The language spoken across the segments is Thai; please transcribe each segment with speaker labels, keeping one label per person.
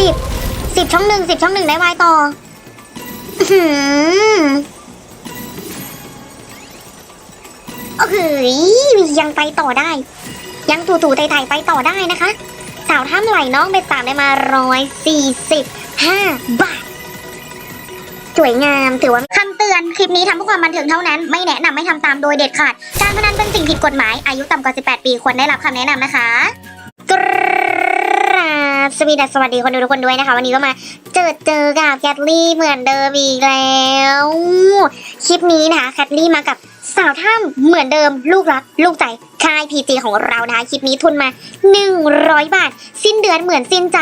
Speaker 1: สิบสิบช่องหนึ่งสิบช่องหนึ่งได้วายต่ออือหือโอ้โหยังไปต่อได้ ยังตู่ตู่ไต่ๆไปต่อได้นะคะ สาวท่ามไหลน้องเบ็ดสามได้มาร้อยสี่สิบห้าบาทสวยงามถือว่าคำเตือนคลิปนี้ทำเพื่อความบันเทิงเท่านั้นไม่แนะนำไม่ทำตามโดยเด็ดขาด การพนันเป็นสิ่งผิดกฎหมายอายุต่ำกว่า 18 ปีควรได้รับคำแนะนำนะคะ สวีดัสสวัสดีคนดูทุกคนด้วยนะคะ วันนี้ก็มาเจอเจอกับแคทลี่เหมือนเดิมอีกแล้ว คลิปนี้นะคะแคทลี่มากับสาวถ้ำเหมือนเดิม ลูกรัก ลูกใจ ค่ายพีจีของเรานะคะคลิปนี้ทุนมา 100 บาท สิ้นเดือนเหมือนสิ้นใจ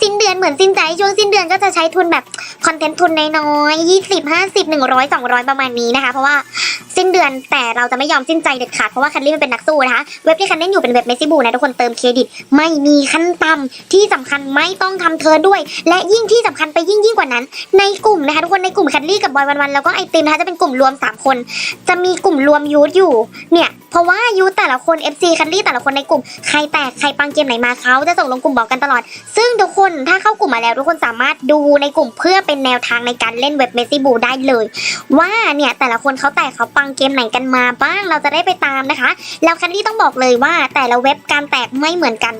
Speaker 1: สิ้นเดือนเหมือนสิ้นใจ ช่วงสิ้นเดือนก็จะใช้ทุนแบบคอนเทนต์ทุนน้อยๆยี่สิบห้าสิบหนึ่งร้อยสองร้อยประมาณนี้นะคะ เพราะว่าสิ้นเดือนแต่เราจะไม่ยอมสิ้นใจเด็ดขาด เพราะว่าคันลี่มันเป็นนักสู้นะคะ เว็บที่คันเล่นอยู่เป็นเว็บเมสซิบูนะทุกคนเติมเครดิต ไม่มีขั้นต่ำที่สำคัญไม่ต้องทำเทิร์นด้วย และยิ่งที่สำคัญไปยิ่งยิ่งกว่านั้น ในกลุ่มนะคะทุกคนในกลุ่มคันลี่กับบอยวันๆแล้วก็ไอติมนะคะจะเป็นกลุ่มรวมสามคน จะมีกลุ่มรวมยูทอยู่เนี่ยเพราะว่ายูทแต่ละคน FC คันลี่แต่ละคนในกลุ่ม ใครแตกใครปังเกมไหนมาเขาจะส่งลงกลุ่มบอกกันตลอด ซึ่งทุกคนถ้าเข้ากลุ่มมาแล้วทุกคนสามารถดูในกลุ่มเพื่อเป็นแนวทางในการเล่นเว็บเมซี่บูได้เลย ว่าเนี่ยแต่ละคนเขาแตกเขาปังเกมไหนกันมาบ้างเราจะได้ไปตามนะคะ แล้วคันลี่ต้องบอกเลยว่าแต่ละเว็บการแตกไม่เหมือนกัน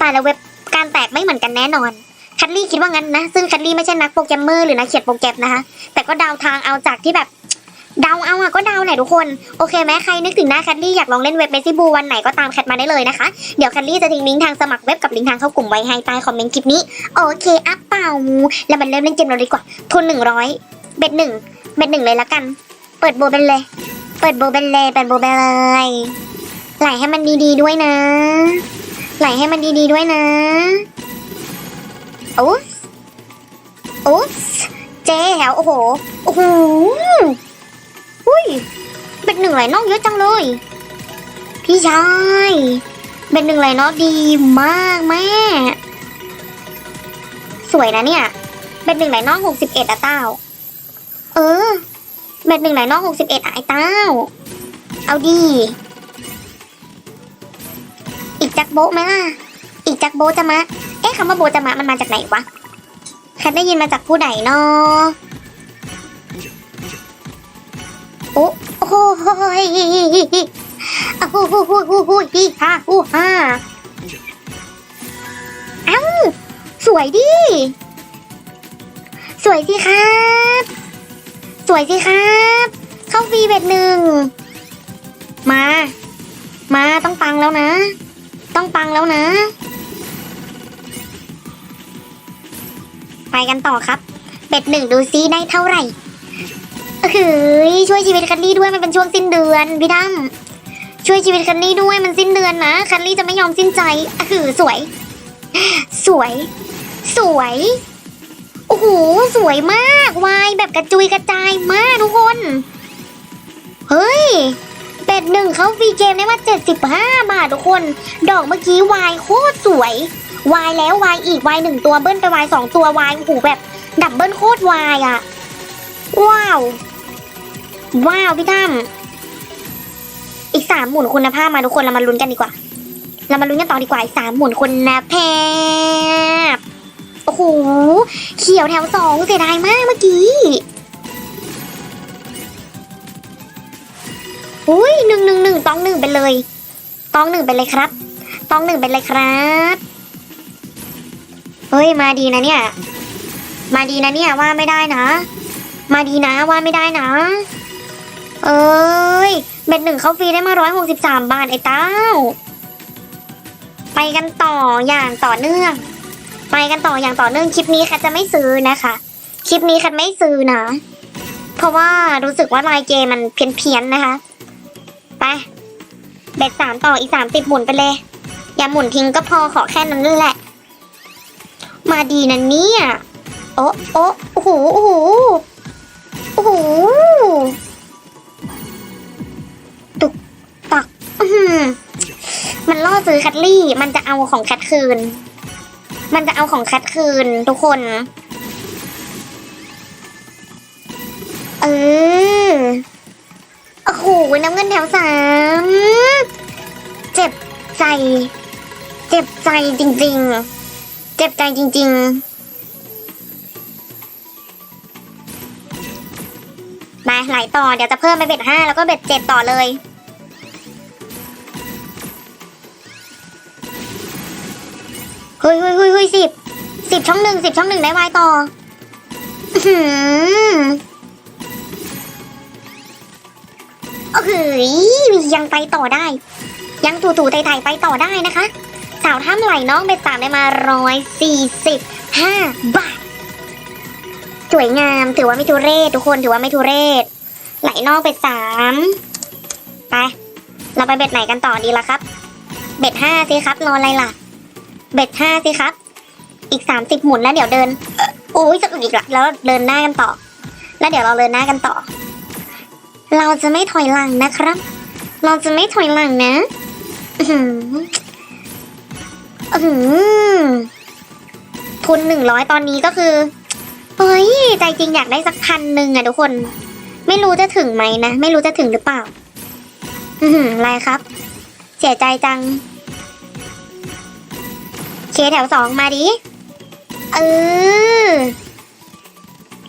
Speaker 1: แต่ละเว็บการแตกไม่เหมือนกันแน่นอนคันลี่คิดว่างั้นนะ ซึ่งคันลี่ไม่ใช่นักโปรแกรมเมอร์หรือนักเขียนโปรแกรมนะคะ แต่ก็เดาทางเอาจากที่แบบ เดาเอาอะก็เดาแหละทุกคน โอเคไหมใครนึกถึงหน้าแคทลี่อยากลองเล่นเว็บเมสซี่บูวันไหนก็ตามแคทมาได้เลยนะคะ เดี๋ยวแคทลี่จะทิ้งลิงก์ทางสมัครเว็บกับลิงก์ทางเข้ากลุ่มไว้ให้ใต้คอมเมนต์คลิปนี้ โอเคอัพเปล่า แล้วมันเริ่มเล่นเกมเราดีกว่า ทุนหนึ่งร้อยเบ็ดหนึ่งเบ็ดหนึ่งเลยละกัน เปิดโบเป็นเลย เปิดโบเป็นเลยเปิดโบเป็นเลยไหลให้มันดีๆด้วยนะ ไหลให้มันดีๆด้วยนะโอ้โอ้เจ๊แถวโอ้โหโอ้โห อุ้ยเป็นหนึ่งไหลนอกเยอะจังเลย พี่ชายเป็นหนึ่งไหลนอกดีมากแม่ สวยนะเนี่ยเป็นหนึ่งไหลนอกหกสิบเอ็ดอะเต้า เออเป็นหนึ่งไหลนอกหกสิบเอ็ดอะไอเต้า เอาดี อีกจักโบะไหมล่ะ อีกจักโบะจะมา เอ๊ะคำว่าโบะจะมามันมาจากไหนวะแคทได้ยินมาจากผู้ใดเนาะ โอ้โหยโอ้โหโหโหโหฮีฮ่าฮูฮ่าเอ้า สวยดิ สวยสิครับ สวยสิครับ เข้าฟรีเบ็ดหนึ่ง มา มาต้องปังแล้วนะ ต้องปังแล้วนะ ไปกันต่อครับ เบ็ดหนึ่งดูซิได้เท่าไหร่ เฮ้ยช่วยชีวิตคันลี่ด้วยมันเป็นช่วงสิ้นเดือนพี่ดั้มช่วยชีวิตคันลี่ด้วยมันสิ้นเดือนนะคันลี่จะไม่ยอมสิ้นใจอะคือสวย สวย สวยโอ้โหสวยมากวายแบบกระจุยกระจายมากทุกคน เฮ้ยเป็ดหนึ่งเขาฟรีเกมได้มาเจ็ดสิบห้าบาททุกคน ดอกเมื่อกี้วายโคตรสวยวายแล้ววายอีกวายหนึ่งตัวเบิ้ลไปวายสองตัววายโอ้โหแบบดับเบิ้ลโคตรวายอะว้าว ว้าวพี่ตั้มอีกสามหมุนคุณภาพมาทุกคนเรามาลุ้นกันดีกว่า เรามาลุ้นกันต่อดีกว่าอีกสามหมุนคุณภาพโอ้โหเขียวแถวสองเสียดายมากเมื่อกี้อุ้ยหนึ่งหนึ่งหนึ่งตองหนึ่งไปเลยตองหนึ่งไปเลยครับตองหนึ่งไปเลยครับเฮ้ยมาดีนะเนี่ย มาดีนะเนี่ยว่าไม่ได้นะ มาดีนะว่าไม่ได้นะ เอ้ยเบ็ดหนึ่งเขาฟรีได้มาร้อยหกสิบสามบาทไอ้เต้า ไปกันต่ออย่างต่อเนื่อง ไปกันต่ออย่างต่อเนื่องคลิปนี้ค่ะจะไม่ซื้อนะคะ คลิปนี้ค่ะไม่ซื้อนะ เพราะว่ารู้สึกว่าลายเกมมันเพี้ยนๆนะคะ ไปเบ็ดสามต่ออีกสามสิบหมุนไปเลย อย่าหมุนทิ้งก็พอขอแค่นั้นแหละ มาดีนะเนี่ย โอ้โอ้โอ้โหโอ้โหโอ้โห มันล่อซื้อแคทลี่ มันจะเอาของแคทคืน มันจะเอาของแคทคืนทุกคน เออ โอ้โห น้ำเงินแถวสาม เจ็บใจ เจ็บใจจริง ๆ เจ็บใจจริง ๆมาไหลต่อเดี๋ยวจะเพิ่มไปเบ็ดห้าแล้วก็เบ็ดเจ็ดต่อเลย เฮ้ยเฮ้ยเฮ้ยเฮ้ยสิบสิบช่องหนึ่งสิบช่องหนึ่งได้วายต่ออือหือโอ้โหยังไปต่อได้ ยังตู่ตู่ไต่ไปต่อได้นะคะ สาวถ้ำไหลน้องเบ็ดสามได้มาร้อยสี่สิบห้าบาทสวยงามถือว่าไม่ทุเรศทุกคนถือว่าไม่ทุเรศ ไหลนอกเบ็ดสามไป เราไปเบ็ดไหนกันต่อดีล่ะครับ เบ็ดห้าสิครับรอนอะไรล่ะ เบ็ดห้าสิครับ อีกสามสิบหมุนแล้วเดี๋ยวเดินอ่อโอ้ยจะอึกอีกละแล้วเดินหน้ากันต่อ แล้วเดี๋ยวเราเดินหน้ากันต่อ เราจะไม่ถอยหลังนะครับ เราจะไม่ถอยหลังนะอื้อหือทุนหนึ่งร้อยตอนนี้ก็คือเฮ้ยใจจริงอยากได้สักพันหนึ่งอะทุกคน ไม่รู้จะถึงไหมนะ ไม่รู้จะถึงหรือเปล่า อือหือไรครับ เสียใจจัง แถวสองมาดิ เออ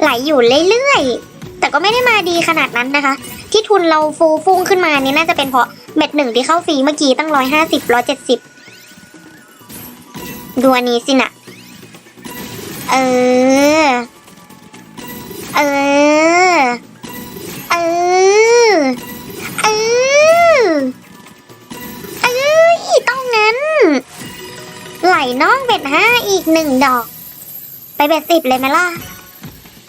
Speaker 1: ไหลอยู่เรื่อยๆ แต่ก็ไม่ได้มาดีขนาดนั้นนะคะ ที่ทุนเราฟูฟุ้งขึ้นมานี่น่าจะเป็นเพราะเม็ดหนึ่งที่เข้าฟรีเมื่อกี้ตั้งร้อยห้าสิบร้อยเจ็ดสิบดูอันนี้สินะเออ เออ เออ เออ เอ้ยต้องงั้น ไหลน้องเบ็ดห้าอีกหนึ่งดอก ไปเบ็ดสิบเลยไหมล่ะ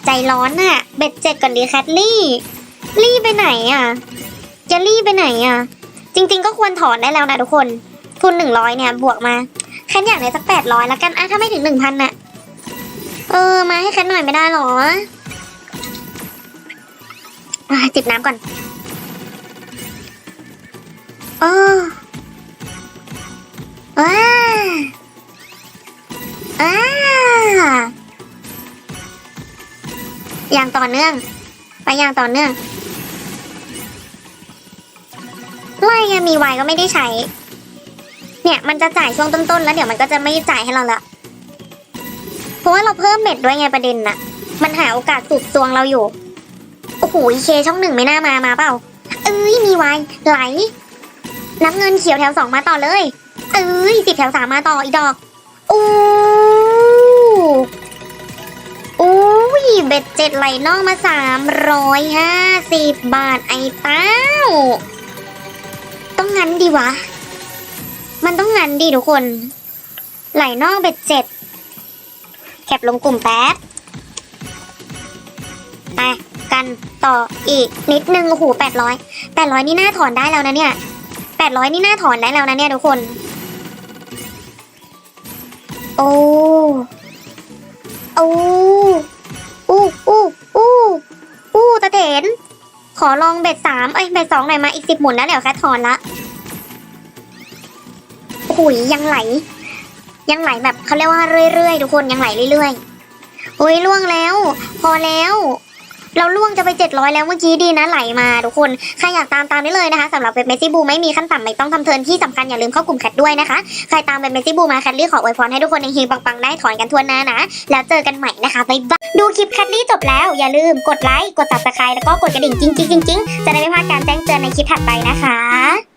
Speaker 1: ใจร้อนน่ะ เบ็ดเจ็ดก่อนดีแคทลี่ ลี่ไปไหนอะ จะลี่ไปไหนอะ จริง ๆ ก็ควรถอนได้แล้วนะทุกคน ทุนหนึ่งร้อยเนี่ย บวกมาแค่อยากได้สักแปดร้อยแล้วกันอะถ้าไม่ถึงหนึ่งพันน่ะ เออ มาให้แค่หน่อยไม่ได้หรออะจิบน้ำก่อนโอ้ว้า อ้าอย่างต่อเนื่อง ไปอย่างต่อเนื่องไล่ยังมีไวก็ไม่ได้ใช้ เนี่ยมันจะจ่ายช่วงต้นๆ แล้วเดี๋ยวมันก็จะไม่จ่ายให้เราละเพราะว่าเราเพิ่มเม็ดด้วยไงประเด็นน่ะ มันหาโอกาสสูบซวงเราอยู่ โอ้โหเคช่องหนึ่งไม่น่ามามาเปล่า เอ้ยมีไวไหลน้ำเงินเขียวแถวสองมาต่อเลย เอ้ยสิบแถวสามมาต่ออีกดอกอู้ อู้ยเบ็ดเจ็ดไหลนอกมาสามร้อยห้าสิบบาทไอ้เต้า ต้องงั้นดีวะ มันต้องงั้นดีทุกคน ไหลนอกเบ็ดเจ็ดแคปลงกลุ่มแป๊บไปกันต่ออีกนิดนึงโอ้โหแปดร้อยแปดร้อยนี่น่าถอนได้แล้วนะเนี่ยแปดร้อยนี่น่าถอนได้แล้วนะเนี่ยทุกคน โอ้ อ้อู้อู้อู้อู้ตะเถนขอลองเบ็ดสามเอ้ยเบ็ดสองหน่อยมาอีกสิบหมุนแล้วเดี๋ยวแค่ถอนละหุยยังไหล ยังไหลแบบเขาเรียกว่าเรื่อยๆทุกคนยังไหลเรื่อยๆโอ้ยล่วงแล้ว พอแล้ว เราล่วงจะไปเจ็ดร้อยแล้วเมื่อกี้ดีนะไหลมาทุกคน ใครอยากตามตามได้เลยนะคะสำหรับเว็บเมซี่บูไม่มีขั้นต่ำไม่ต้องทำเทิร์นที่สำคัญอย่าลืมเข้ากลุ่มแคทด้วยนะคะ ใครตามเว็บเมซี่บูมาแคทลี่ขออวยพรให้ทุกคนเฮงๆปังๆได้ถอนกันทวนหน้านะ แล้วเจอกันใหม่นะคะบ๊ายบายดูคลิปแคทลี่จบแล้วอย่าลืมกดไลค์กด subscribe แล้วก็กดกระดิ่งจริงๆๆๆจะได้ไม่พลาดการแจ้งเตือนในคลิปถัดไปนะคะ